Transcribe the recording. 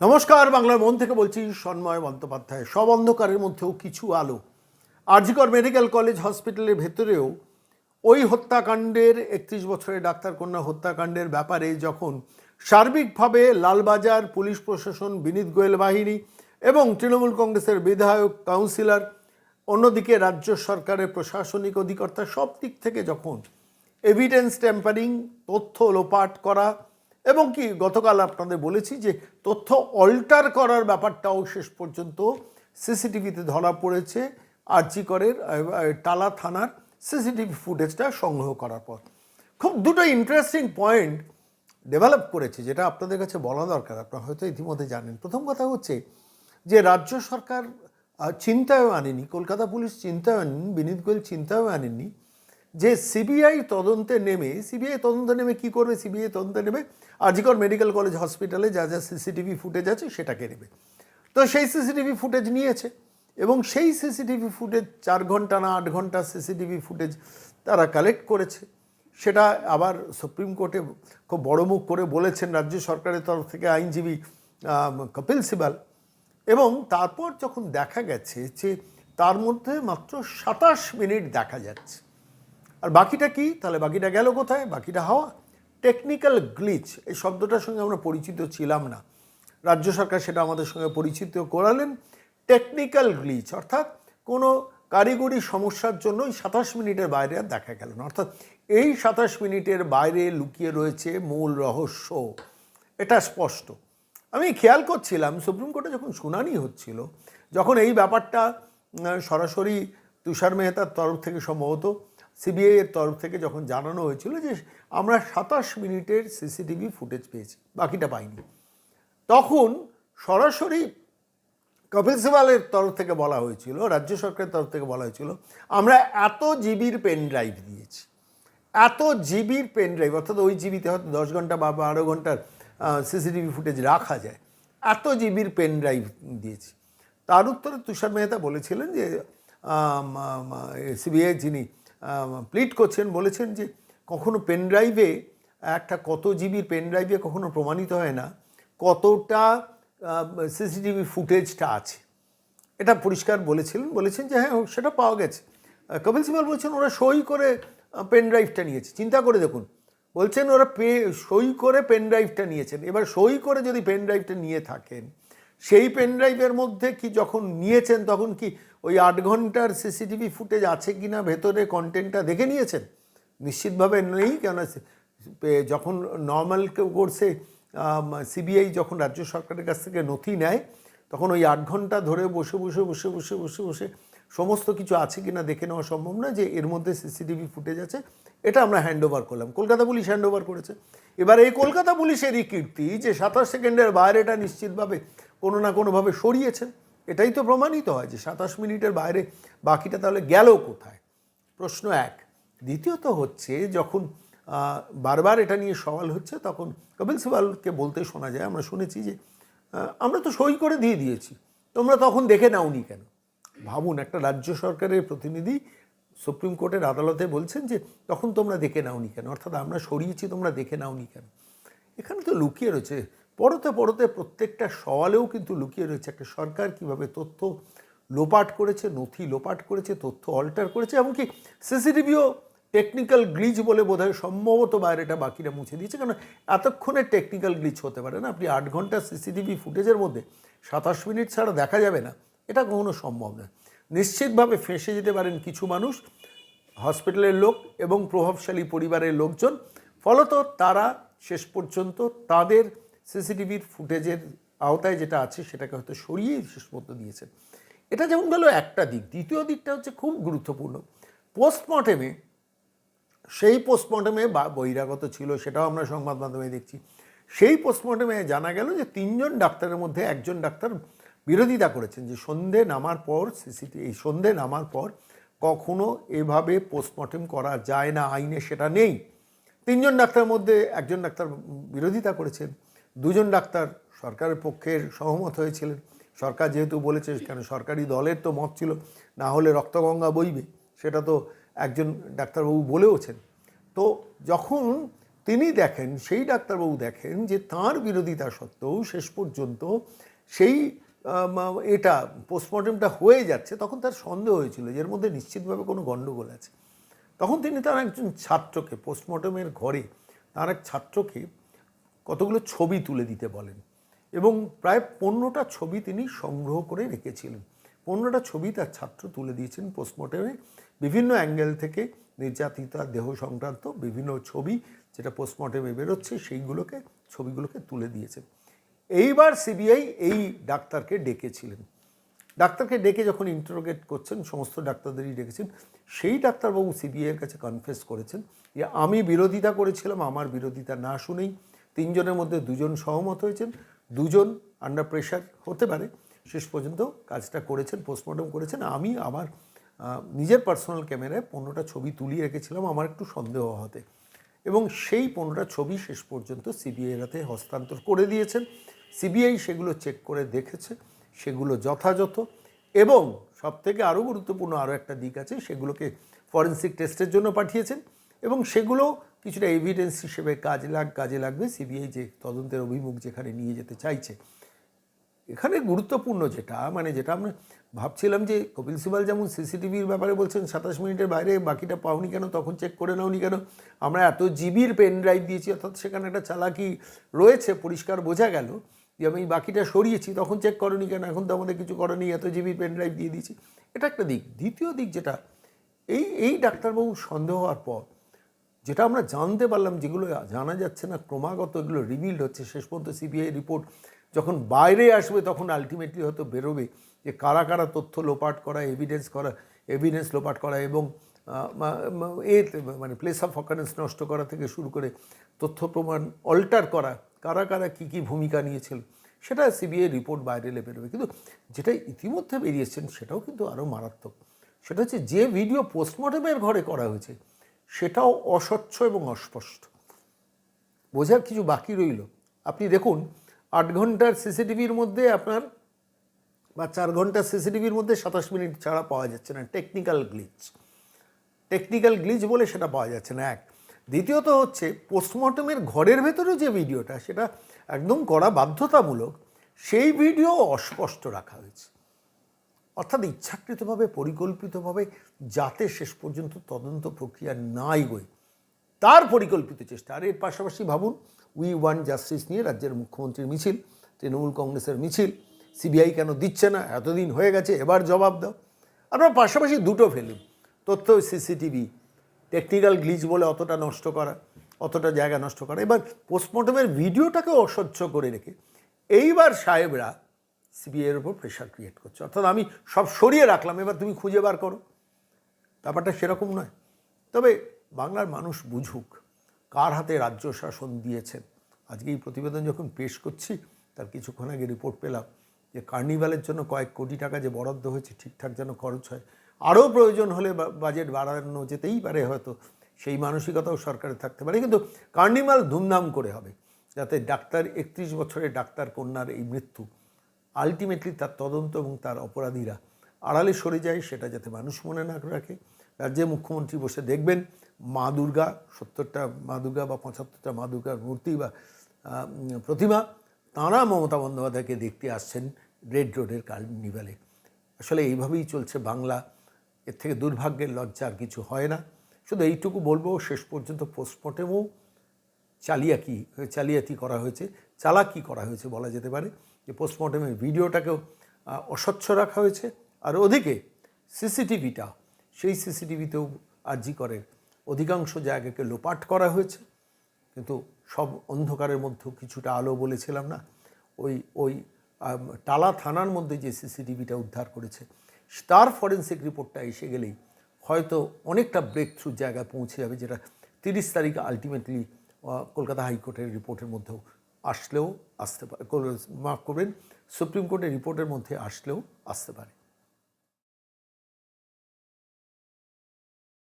নমস্কার, বাংলার মন থেকে বলছি সন্ময় বন্দ্যোপাধ্যায়। সব অন্ধকারের মধ্যেও কিছু আলো। আরজিকর মেডিকেল কলেজ হসপিটালের ভেতরেও ওই হত্যাকাণ্ডের, একত্রিশ বছরের ডাক্তার কন্যা হত্যাকাণ্ডের ব্যাপারে যখন সার্বিকভাবে লালবাজার পুলিশ প্রশাসন, বিনীত গোয়েল বাহিনী এবং তৃণমূল কংগ্রেসের বিধায়ক, কাউন্সিলর, অন্যদিকে রাজ্য সরকারের প্রশাসনিক অধিকর্তা, সব দিক থেকে যখন এভিডেন্স ট্যাম্পারিং তথ্য লোপাট করা এবং কি গতকাল আপনাদের বলেছি যে তথ্য অল্টার করার ব্যাপারটাও শেষ পর্যন্ত সিসিটিভিতে ধরা পড়েছে। আরজিকরের টালা থানার সিসিটিভি ফুটেজটা সংগ্রহ করার পর। খুব দুটো ইন্টারেস্টিং পয়েন্ট ডেভেলপ করেছে, যেটা আপনাদের কাছে বলা দরকার। আপনারা হয়তো ইতিমধ্যে জানেন। প্রথম কথা হচ্ছে যে রাজ্য সরকার চিন্তায়ও আনেনি, কলকাতা পুলিশ চিন্তায়ও আনেনি, বিনীত গোয়েল চিন্তায়ও আনেননি যে সিবিআই তদন্তে নেমে সিবিআই তদন্তে নেমে কি করবে? সিবিআই তদন্তে নেবে আজিকর মেডিকেল কলেজ হসপিটালে যা যা সিসিটিভি ফুটেজ আছে সেটাকে নেবে। তো সেই সিসিটিভি ফুটেজ নিয়েছে এবং সেই সিসিটিভি ফুটেজ চার ঘণ্টা না আট ঘণ্টা সিসিটিভি ফুটেজ তারা কালেক্ট করেছে। সেটা আবার সুপ্রিম কোর্টে খুব বড় মুখ করে বলেছেন রাজ্য সরকারের তরফ থেকে আইনজীবী কপিল সিবাল। এবং তারপর যখন দেখা গেছে যে তার মধ্যে মাত্র সাতাশ মিনিট দেখা যাচ্ছে। আর বাকিটা কি? তাহলে বাকিটা গেল কোথায়? বাকিটা হাওয়া। টেকনিক্যাল গ্লিচ এই শব্দটার সঙ্গে আমরা পরিচিত ছিলাম না। রাজ্য সরকার সেটা আমাদের সঙ্গে পরিচিত করালেন। টেকনিক্যাল গ্লিচ অর্থাৎ কোনো কারিগরি সমস্যার জন্য এই সাতাশ মিনিটের বাইরে আর দেখা গেল না। অর্থাৎ এই সাতাশ মিনিটের বাইরে লুকিয়ে রয়েছে মূল রহস্য। এটা স্পষ্ট। আমি খেয়াল করছিলাম, সুপ্রিম কোর্টে যখন শুনানি হচ্ছিল, যখন এই ব্যাপারটা সরাসরি তুষার মেহতার তরফ থেকে সম্ভবত সিবিআই এর তরফ থেকে যখন জানানো হয়েছিল যে আমরা সাতাশ মিনিটের সিসিটিভি ফুটেজ পেয়েছি, বাকিটা পাইনি। তখন সরাসরি কপিল সিবালের তরফ থেকে বলা হয়েছিল, রাজ্য সরকারের তরফ থেকে বলা হয়েছিল, আমরা এত জিবির পেন ড্রাইভ দিয়েছি। এত জিবির পেন ড্রাইভ, অর্থাৎ ওই জিবিতে হয়তো দশ ঘণ্টা বা বারো ঘণ্টার সিসিটিভি ফুটেজ রাখা যায়, এত জিবির পেন ড্রাইভ দিয়েছি। তার উত্তরে তুষার মেহতা বলেছিলেন যে সিবিআই যিনি প্লিট করছেন, বলেছেন যে কখনো পেনড্রাইভে একটা কত জিবির পেনড্রাইভে কখনো প্রমাণিত হয় না, কতটা সিসিটিভি ফুটেজটা আছে। এটা পরিষ্কার বলেছিলেন, বলেছেন যে হ্যাঁ সেটা পাওয়া গেছে। কপিল সিবাল বলছেন ওরা সই করে পেনড্রাইভটা নিয়েছে। চিন্তা করে দেখুন, বলছেন ওরা পে, সই করে পেনড্রাইভটা নিয়েছেন। এবার সই করে যদি পেনড্রাইভটা নিয়ে থাকেন সেই পেনড্রাইভের মধ্যে কি যখন নিয়েছেন, তখন কি ওই আট ঘণ্টার সিসিটিভি ফুটেজ আছে কি না ভেতরে কন্টেন্টটা দেখে নিয়েছেন? নিশ্চিতভাবে নেই কেন যখন নর্মাল কোর্সে সিবিআই যখন রাজ্য সরকারের কাছ থেকে নথি নেয়, তখন ওই আট ঘণ্টা ধরে বসে বসে বসে বসে বসে বসে সমস্ত কিছু আছে কি না দেখে নেওয়া সম্ভব না যে এর মধ্যে সিসিটিভি ফুটেজ আছে। এটা আমরা হ্যান্ড ওভার করলাম। কলকাতা পুলিশ হ্যান্ড ওভার করেছে। এবার এই কলকাতা পুলিশেরই কীর্তি যে সাতাশ সেকেন্ডের বাইরেটা নিশ্চিতভাবে কোনো না কোনোভাবে সরিয়েছেন। এটাই তো প্রমাণিত হয় যে সাতাশ মিনিটের বাইরে বাকিটা তাহলে গেল কোথায়? প্রশ্ন এক। দ্বিতীয়ত হচ্ছে যখন বারবার এটা নিয়ে সওয়াল হচ্ছে তখন কপিল সিবালকে বলতে শোনা যায়, আমরা শুনেছি যে আমরা তো সই করে দিয়ে দিয়েছি, তোমরা তখন দেখে নাওনি কেন? ভাবুন, একটা রাজ্য সরকারের প্রতিনিধি সুপ্রিম কোর্টের আদালতে বলছেন যে, তখন তোমরা দেখে নাওনি কেন? অর্থাৎ আমরা সরিয়েছি, তোমরা দেখে নাওনি কেন? এখানে তো লুকিয়ে রয়েছে পরতে পরতে প্রত্যেকটা সওয়ালেও কিন্তু লুকিয়ে রয়েছে একটা সরকার, কীভাবে তথ্য লোপাট করেছে, নথি লোপাট করেছে, তথ্য অল্টার করেছে, এমনকি সিসিটিভিও টেকনিক্যাল গ্লিচ বলে বোধহয় সম্ভবত বাইরেটা বাকিরা মুছে দিয়েছে। কারণ এতক্ষণে টেকনিক্যাল গ্লিচ হতে পারে না। আপনি আট ঘণ্টা সিসিটিভি ফুটেজের মধ্যে সাতাশ মিনিট ছাড়া দেখা যাবে না। এটা কখনো সম্ভব নয় নিশ্চিতভাবে ফেঁসে যেতে পারেন কিছু মানুষ হসপিটালের লোক এবং প্রভাবশালী পরিবারের লোকজন। ফলত তারা শেষ পর্যন্ত তাদের সিসিটিভির ফুটেজের আওতায় যেটা আছে সেটাকে হয়তো সরিয়েই শেষ পর্যন্ত দিয়েছেন এটা যেমন গেল একটা দিক। দ্বিতীয় দিকটা হচ্ছে খুব গুরুত্বপূর্ণ। পোস্টমর্টেমে, সেই পোস্টমর্টমে বা বহিরাগত ছিল সেটাও আমরা সংবাদ মাধ্যমে দেখছি। সেই পোস্টমর্টমে জানা গেল যে তিনজন ডাক্তারের মধ্যে একজন ডাক্তার বিরোধিতা করেছেন যে সন্ধে নামার পর সিসিটি, এই সন্ধে নামার পর কখনো এভাবে পোস্টমর্টম করা যায় না, আইনে সেটা নেই। তিনজন ডাক্তারের মধ্যে একজন ডাক্তার বিরোধিতা করেছেন। দুজন ডাক্তার সরকারের পক্ষের সহমত হয়েছিলেন। সরকার যেহেতু বলেছে কেন সরকারি দলের তো মত ছিল, না হলে রক্তগঙ্গা বইবে, সেটা তো একজন ডাক্তারবাবু বলেওছেন। তো যখন তিনি দেখেন, সেই ডাক্তারবাবু দেখেন যে তার বিরোধিতা সত্ত্বেও শেষ পর্যন্ত সেই এটা পোস্টমর্টমটা হয়ে যাচ্ছে, তখন তার সন্দেহ হয়েছিল এর মধ্যে নিশ্চিতভাবে কোনো গণ্ডগোল আছে। তখন তিনি তার একজন ছাত্রকে, পোস্টমর্টমের ঘরে, তার এক ছাত্রকে কতগুলো ছবি তুলে দিতে বলেন। এবং প্রায় পনেরোটা ছবি তিনি সংগ্রহ করে রেখেছিলেন। পনেরোটা ছবি তার ছাত্র তুলে দিয়েছেন পোস্টমর্টমে বিভিন্ন অ্যাঙ্গেল থেকে নির্যাতিতা, দেহ সংক্রান্ত বিভিন্ন ছবি যেটা পোস্টমর্টমে বেরোচ্ছে, সেইগুলোকে, ছবিগুলোকে তুলে দিয়েছেন। এইবার সিবিআই এই ডাক্তারকে ডেকেছিলেন। ডাক্তারকে ডেকে যখন ইন্টারোগেট করছেন, সমস্ত ডাক্তারদেরই ডেকেছেন, সেই ডাক্তারবাবু সিবিআইয়ের কাছে কনফেস করেছেন যে, আমি বিরোধিতা করেছিলাম, আমার বিরোধিতা না শুনেই তিনজনের মধ্যে দুজন সহমত হয়েছেন, দুজন আন্ডার প্রেশার হতে পারে। শেষ পর্যন্ত কাজটা করেছেন পোস্টমর্টম করেছেন। আমি আমার নিজের পার্সোনাল ক্যামেরায় পনেরোটা ছবি তুলিয়ে রেখেছিলাম, আমার একটু সন্দেহ হতে। এবং সেই পনেরোটা ছবি শেষ পর্যন্ত সিবিআই হাতে হস্তান্তর করে দিয়েছেন। সিবিআই সেগুলো চেক করে দেখেছে, সেগুলো যথাযথ। এবং সব থেকে আরও গুরুত্বপূর্ণ আরও একটা দিক আছে, সেগুলোকে ফরেন্সিক টেস্টের জন্য পাঠিয়েছেন। এবং সেগুলো কিছুটা এভিডেন্স হিসেবে কাজ লাগ, কাজে লাগবে। সিবিআই যে তদন্তের অভিমুখ যেখানে নিয়ে যেতে চাইছে। এখানে গুরুত্বপূর্ণ যেটা মানে যেটা আমরা ভাবছিলাম যে কপিল সিবাল যেমন সিসিটিভির ব্যাপারে বলছেন, সাতাশ মিনিটের বাইরে বাকিটা পাওনি কেন, তখন চেক করে নাওনি কেন? আমরা এত জিবির পেন ড্রাইভ দিয়েছি, অর্থাৎ সেখানে একটা চালাকি রয়েছে, পরিষ্কার বোঝা গেল যে আমি বাকিটা সরিয়েছি, তখন চেক করনি কেন? এখন তো আমাদের কিছু করেনি এত জিবির পেন ড্রাইভ দিয়ে দিয়েছি। এটা একটা দিক। দ্বিতীয় দিক যেটা, এই এই ডাক্তারবাবু সন্দেহ হওয়ার পর যেটা আমরা জানতে পারলাম, যেগুলো জানা যাচ্ছে না, ক্রমাগত এগুলো রিভিল্ড হচ্ছে। শেষ পর্যন্ত সিবিআই রিপোর্ট যখন বাইরে আসবে, তখন আলটিমেটলি হয়তো বেরোবে যে কারা কারা তথ্য লোপাট করা এভিডেন্স করা এভিডেন্স লোপাট করা এবং এ মানে প্লেস অফ অকারেন্স নষ্ট করা থেকে শুরু করে তথ্য প্রমাণ অল্টার করা, কারা কারা কী কী ভূমিকা নিয়েছিল, সেটা সিবিআই রিপোর্ট বাইরে বেরোবে। কিন্তু যেটা ইতিমধ্যে বেরিয়েছেন সেটাও কিন্তু আরও মারাত্মক। সেটা হচ্ছে যে ভিডিও পোস্টমর্টমের ঘরে করা হয়েছে সেটাও অস্বচ্ছ এবং অস্পষ্ট। বোঝার কিছু বাকি রইল। আপনি দেখুন, আট ঘণ্টার সিসিটিভির মধ্যে আপনার বা চার ঘণ্টার সিসিটিভির মধ্যে সাতাশ মিনিট ছাড়া পাওয়া যাচ্ছে না, টেকনিক্যাল গ্লিচ। টেকনিক্যাল গ্লিচ বলে সেটা পাওয়া যাচ্ছে না, এক। দ্বিতীয়ত হচ্ছে, পোস্টমর্টমের ঘরের ভেতরে যে ভিডিওটা, সেটা একদম করা বাধ্যতামূলক, সেই ভিডিও অস্পষ্ট রাখা হয়েছে। অর্থাৎ ইচ্ছাকৃতভাবে, পরিকল্পিতভাবে যাতে শেষ পর্যন্ত তদন্ত প্রক্রিয়া না এগোয় তার পরিকল্পিত চেষ্টা। আর এর পাশাপাশি ভাবুন, উই ওয়ান জাস্টিস নিয়ে রাজ্যের মুখ্যমন্ত্রীর মিছিল, তৃণমূল কংগ্রেসের মিছিল। সিবিআই কেন দিচ্ছে না? এতদিন হয়ে গেছে, এবার জবাব দাও। আমরা পাশাপাশি দুটো ফেলুন তথ্য সিসিটিভি। টেকনিক্যাল গ্লিচ বলে অতটা নষ্ট করা, অতটা জায়গা নষ্ট করা। এবার পোস্টমর্টমের ভিডিওটাকে অসহ্য করে রেখে, এইবার সাহেবরা সিবিআইয়ের উপর প্রেশার ক্রিয়েট করছে। অর্থাৎ আমি সব সরিয়ে রাখলাম, এবার তুমি খুঁজে বার করো। ব্যাপারটা সেরকম নয়। তবে বাংলার মানুষ বুঝুক, কার হাতে রাজ্য শাসন দিয়েছেন। আজকে এই প্রতিবেদন যখন পেশ করছি, তার কিছুক্ষণ আগে রিপোর্ট পেলাম যে কার্নিভালের জন্য কয়েক কোটি টাকা যে বরাদ্দ হয়েছে, ঠিকঠাক যেন খরচ হয়। আরও প্রয়োজন হলে বাজেট বাড়ানো যেতেই পারে হয়তো, সেই মানসিকতাও সরকারের থাকতে পারে। কিন্তু কার্নিভাল ধুমধাম করে হবে, যাতে ডাক্তার একত্রিশ বছরের ডাক্তার কন্যার এই মৃত্যু আলটিমেটলি তার তদন্ত এবং তার অপরাধীরা আড়ালে সরে যায়, সেটা যাতে মানুষ মনে না রাখে। রাজ্যে মুখ্যমন্ত্রী বসে দেখবেন, মা দুর্গা, সত্তরটা মা দুর্গা বা পঁচাত্তরটা মা দুর্গার মূর্তি বা প্রতিমা, তাঁরা মমতা বন্দ্যোপাধ্যায়কে দেখতে আসছেন রেড রোডের কার্নিভালে আসলে এইভাবেই চলছে বাংলা। এর থেকে দুর্ভাগ্যের লজ্জা আর কিছু হয় না। শুধু এইটুকু বলব, শেষ পর্যন্ত পোস্টমর্টেমও চালিয়াকি, চালিয়াতি করা হয়েছে, চালাকি করা হয়েছে বলা যেতে পারে। যে পোস্টমর্টমের ভিডিওটাকেও অস্বচ্ছ রাখা হয়েছে। আর ওদিকে সিসিটিভিটা, সেই সিসিটিভিতেও আর্জি করে। অধিকাংশ জায়গাকে লোপাট করা হয়েছে। কিন্তু সব অন্ধকারের মধ্যেও কিছুটা আলো বলেছিলাম না। ওই ওই টালা থানার মধ্যে যে সিসিটিভিটা উদ্ধার করেছে, তার ফরেন্সিক রিপোর্টটা এসে গেলেই হয়তো অনেকটা ব্রেক থ্রু জায়গায় পৌঁছে যাবে, যেটা তিরিশ তারিখ আলটিমেটলি কলকাতা হাইকোর্টের রিপোর্টের মধ্যেও আসলেও আসতে পারে। মাফ করবেন সুপ্রিম কোর্টের রিপোর্টের মধ্যে আসলেও আসতে পারে।